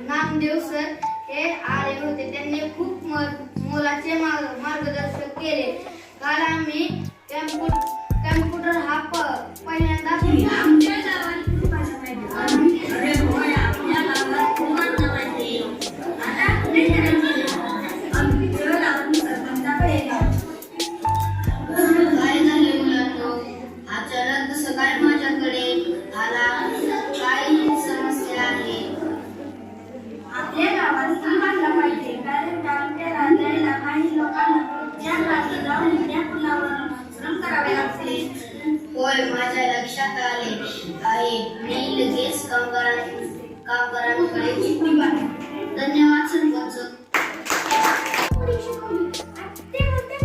Namdev sir हे आले होते. त्यांनी खूप मोलाचे मार्गदर्शन केले. काल आम्ही कॅम्प्युटर हा प- पहिल्यांदा तेव्हा त्यांनी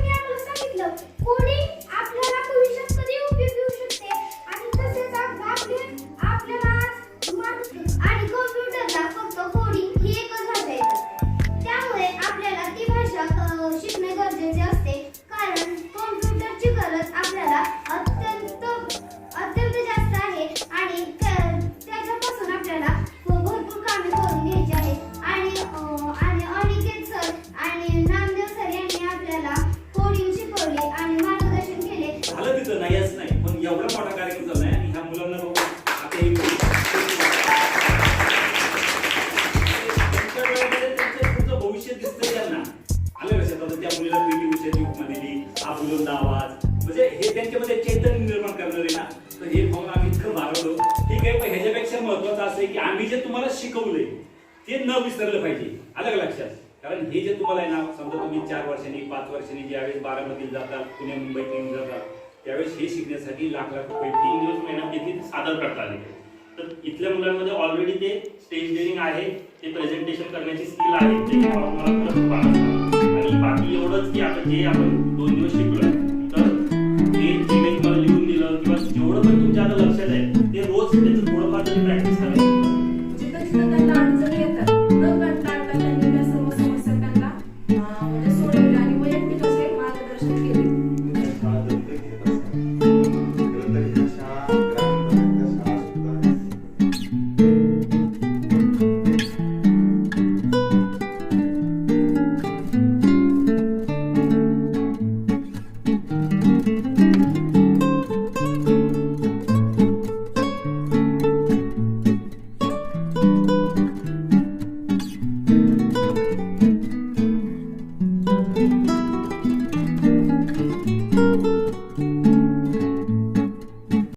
आम्हाला आपल्याला भविष्यात कधी उपयोगी शकते आणि तसेच आपले आपल्याला झालं नाही. पण एवढा मोठा कार्यक्रम झालाय आणि ह्या मुलांना बघून आता हे त्यांच्या भविष्य दिसतंय त्यांना. आलं लक्षात? आता त्या मुलीला पीटी उषाची उपमा दिली हा बुलंद आवाज म्हणजे हे त्यांच्यामध्ये चैतन्य निर्माण करणारे ना? तर हे पाहून आम्ही इतकं भागवलो. ठीक आहे पण ह्याच्यापेक्षा महत्वाचं असं आहे की आम्ही जे तुम्हाला शिकवलंय ते न विसरलं पाहिजे. आलं का लक्षात? कारण हे जे तुम्हाला आहे ना समजा तुम्ही चार वर्षांनी पाच वर्षांनी ज्यावेळेस बारामतीला जातात पुणे मुंबईत येऊन जातात त्यावेळेस हे शिकण्यासाठी लाख लाख रुपये तीन दिवस मेहनत घेतली ते सादर करता आले. तर इथल्या मुलांमध्ये ऑलरेडी ते स्टेज डेअरिंग आहे ते प्रेझेंटेशन करण्याची स्किल आहे ते आणि बाकी एवढंच की आपण जे आपण दोन दिवस